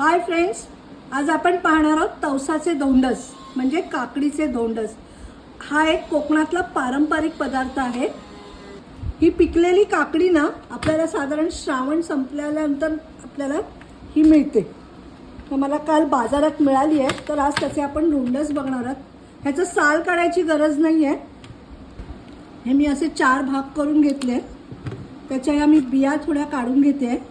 Hi friends आज आपण पाहणार आहोत तवसाचे धोंडस म्हणजे काकडीचे दोंडस. हा एक कोकणातला पारंपरिक पदार्थ आहे. ही पिकलेली काकडी ना आपल्याला साधारण श्रावण संपल्यानंतर आपल्याला ही मिळते. तर मला काल बाजारात मिळाली आहे तर आज त्याचे आपण धोंडस बघणार आहोत. ह्याचं साल काढायची गरज नाही आहे हे मी असे चार भाग करून घेतले. त्याच्या या मी बिया थोड्या काढून घेते.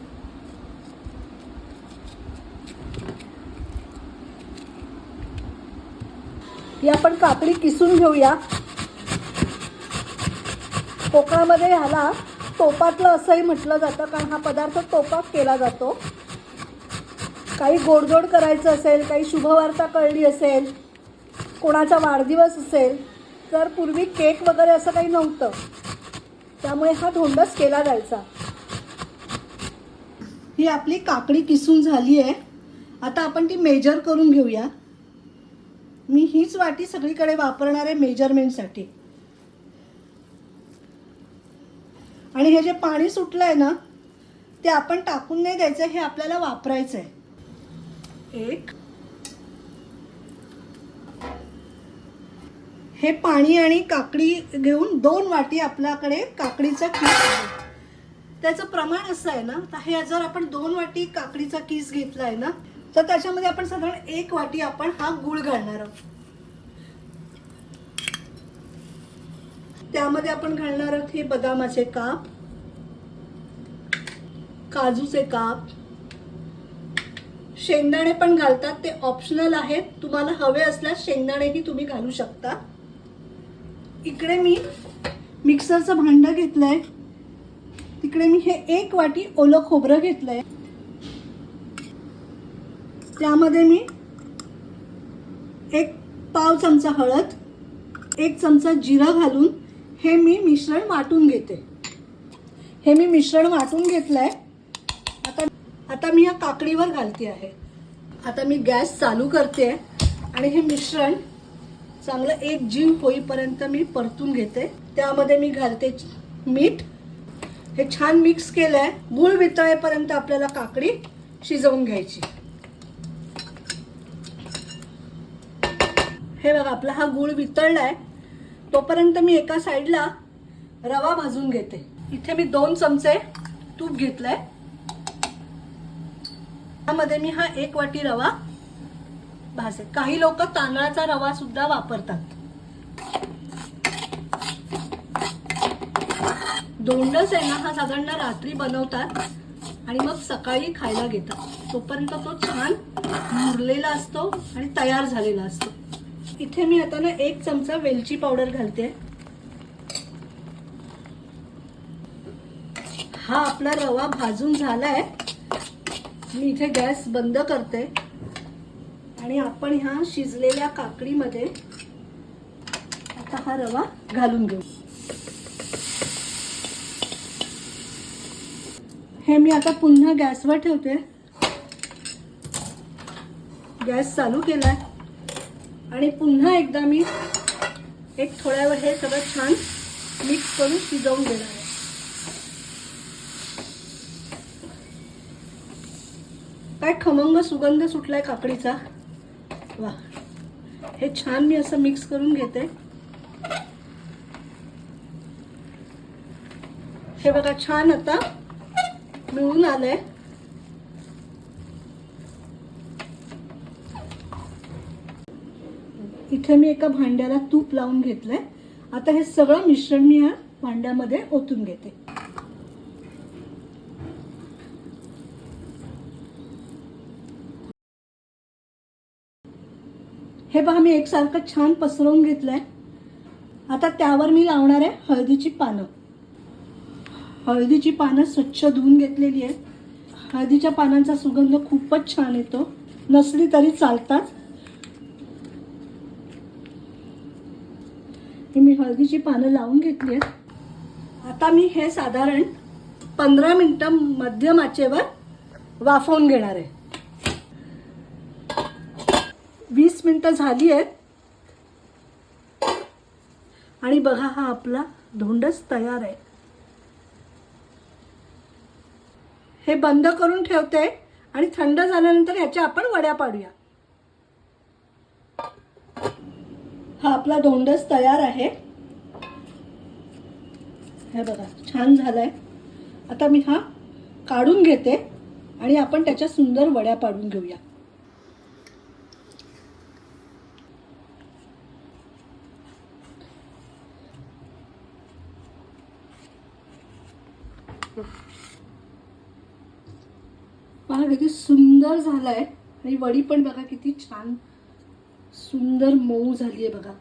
ही आपण काकडी किसून घेऊया. कोकणामध्ये ह्याला तोपातलं असंही म्हटलं जातं कारण हा पदार्थ तोपात केला जातो. काही गोडजोड करायचं असेल काही शुभवार्ता कळली असेल कोणाचा वाढदिवस असेल तर पूर्वी केक वगैरे असं काही नव्हतं. त्यामुळे हा धोंडस केला जायचा. ही आपली काकडी किसून झाली आहे आता आपण ती मेजर करून घेऊया. हीच वाटी सगळीकडे वापरणार आहे मेजरमेंटसाठी. आणि हे जे पाणी सुटलं आहे ना ते आपण टाकून नाही द्यायचं हे आपल्याला वापरायचं आहे एक. हे पाणी आणि काकडी घेऊन दोन वाटी आपल्याकडे काकडीचा किस आहे. त्याचं प्रमाण असं आहे ना तर हे जर आपण दोन वाटी काकडीचा किस घेतला आहे ना तर त्याच्यामध्ये आपण साधारण एक वाटी आपण हा गुळ घालणार आहोत. त्यामध्ये आपण घालणार आहोत हे बदामाचे काप काजूचे काप. शेंगदाणे पण घालतात ते ऑप्शनल आहेत. तुम्हाला हवे असल्यास शेंगदाणेही तुम्ही घालू शकता. इकडे मी मिक्सरचं भांडं घेतलंय. तिकडे मी हे एक वाटी ओलं खोबरं घेतलंय. त्यामध्ये मी एक पाव चमचा हळद एक चमचा जिरा घालून हे मी मिश्रण वाटून घेते. हे मी मिश्रण वाटून घेतलं आहे आता आता मी या काकडीवर घालते आहे. आता मी गॅस चालू करते आणि हे मिश्रण चांगलं एक जीव होईपर्यंत मी परतून घेते. त्यामध्ये मी घालते मीठ. हे छान मिक्स केलं आहे गुळ वितळेपर्यंत आपल्याला काकडी शिजवून घ्यायची. हे बघा आपला हा गुळ आहे तोपर्यंत मी एका साईडला रवा भाजून घेते. इथे मी दोन चमचे तूप घेतलंय. त्यामध्ये मी हा एक वाटी रवा भाजे काही लोक तांदळाचा रवा सुद्धा वापरतात. दोंडच आहे ना हा साधारण रात्री बनवतात आणि मग सकाळी खायला घेतात. तोपर्यंत तो छान मुरलेला असतो आणि तयार झालेला असतो. इथे मी आता ना एक चमचा वेलची पावडर घालते. हा आपला रवा भाजून झालाय. मी इथे गॅस बंद करते. आणि आपण ह्या शिजलेल्या काकडीमध्ये आता हा रवा घालून घेऊ. हे मी आता पुन्हा गॅसवर ठेवते. गॅस चालू केलाय. आणि पुन्हा एकदा मी एक थोड्या वेळ हे सगळं छान मिक्स करून शिजवून घेणार आहे. काय खमंग सुगंध सुटलाय काकडीचा? वा. हे छान मी असं मिक्स करून घेते. हे बघा छान आता मिळून आलंय. इथे मी एका भांड्याला तूप लावून घेतलंय. आता हे सगळं मिश्रण मी या भांड्यामध्ये ओतून घेते. हे पहा मी एकसारखं छान पसरवून घेतलंय. आता त्यावर मी लावणार आहे हळदीची पानं. हळदीची पानं स्वच्छ धुवून घेतलेली आहेत. हळदीच्या पानांचा सुगंध खूपच छान येतो. नसली तरी चालतात. ती मी हळदीची पानं लावून घेतली आहेत. आता मी हे साधारण पंधरा मिनटं मध्यम आचेवर वाफवून घेणार आहे. वीस मिनिटं झाली आहेत. आणि बघा हा आपला धोंडच तयार आहे. हे बंद करून ठेवते आणि थंड झाल्यानंतर ह्याच्या आपण वड्या पाडूया. हा आपला दोंडस तयार आहे. हे बघा छान झालाय. आता मी हा काढून घेते आणि आपण त्याच्या सुंदर वड्या पाडून घेऊया. पहा किती सुंदर झालाय. आणि वडी पण बघा किती छान सुंदर मऊ झाली आहे बघा.